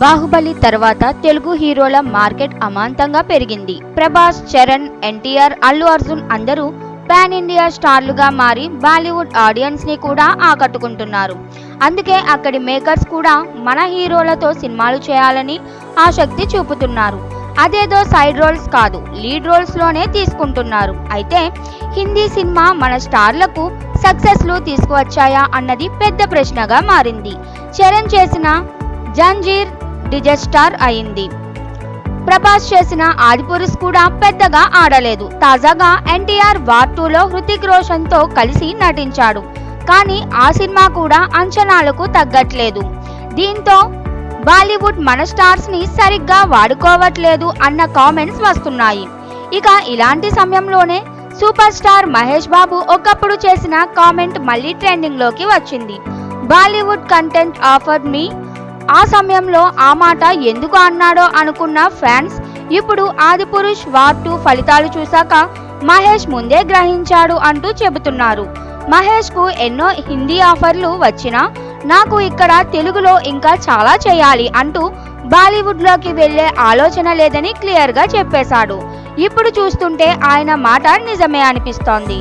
బాహుబలి తర్వాత తెలుగు హీరోల మార్కెట్ అమాంతంగా పెరిగింది. ప్రభాస్ చరణ్ ఎన్టీఆర్ అల్లు అర్జున్ అందరూ పాన్ ఇండియా స్టార్లుగా మారి బాలీవుడ్ ఆడియన్స్ని కూడా ఆకట్టుకుంటున్నారు. అందుకే అక్కడి మేకర్స్ కూడా మన హీరోలతో సినిమాలు చేయాలని ఆసక్తి చూపుతున్నారు. అదేదో సైడ్ రోల్స్ కాదు లీడ్ రోల్స్లోనే తీసుకుంటున్నారు. అయితే హిందీ సినిమా మన స్టార్లకు సక్సెస్లు తీసుకువచ్చాయా అన్నది పెద్ద ప్రశ్నగా మారింది. చరణ్ చేసిన జంజీర్ డిజస్టార్ అయింది. ప్రభాస్ చేసిన ఆదిపురుష్ కూడా పెద్దగా ఆడలేదు. తాజాగా ఎన్టీఆర్ వార్ టూలో హృతిక్ రోషన్తో కలిసి నటించాడు. కానీ ఆ సినిమా కూడా అంచనాలకు తగ్గట్లేదు. దీంతో బాలీవుడ్ మన స్టార్స్ని సరిగ్గా వాడుకోవట్లేదు అన్న కామెంట్స్ వస్తున్నాయి. ఇక ఇలాంటి సమయంలోనే సూపర్ స్టార్ మహేష్ బాబు ఒకప్పుడు చేసిన కామెంట్ మళ్ళీ ట్రెండింగ్లోకి వచ్చింది. బాలీవుడ్ కంటెంట్ ఆఫర్ మీ ఆ సమయంలో ఆ మాట ఎందుకు అన్నాడో అనుకున్న ఫ్యాన్స్ ఇప్పుడు ఆదిపురుష్ వార్ టూ ఫలితాలు చూశాక మహేష్ ముందే గ్రహించాడు అంటూ చెబుతున్నారు. మహేష్కు ఎన్నో హిందీ ఆఫర్లు వచ్చినా నాకు ఇక్కడ తెలుగులో ఇంకా చాలా చేయాలి అంటూ బాలీవుడ్లోకి వెళ్ళే ఆలోచన లేదని క్లియర్గా చెప్పేశాడు. ఇప్పుడు చూస్తుంటే ఆయన మాట నిజమే అనిపిస్తోంది.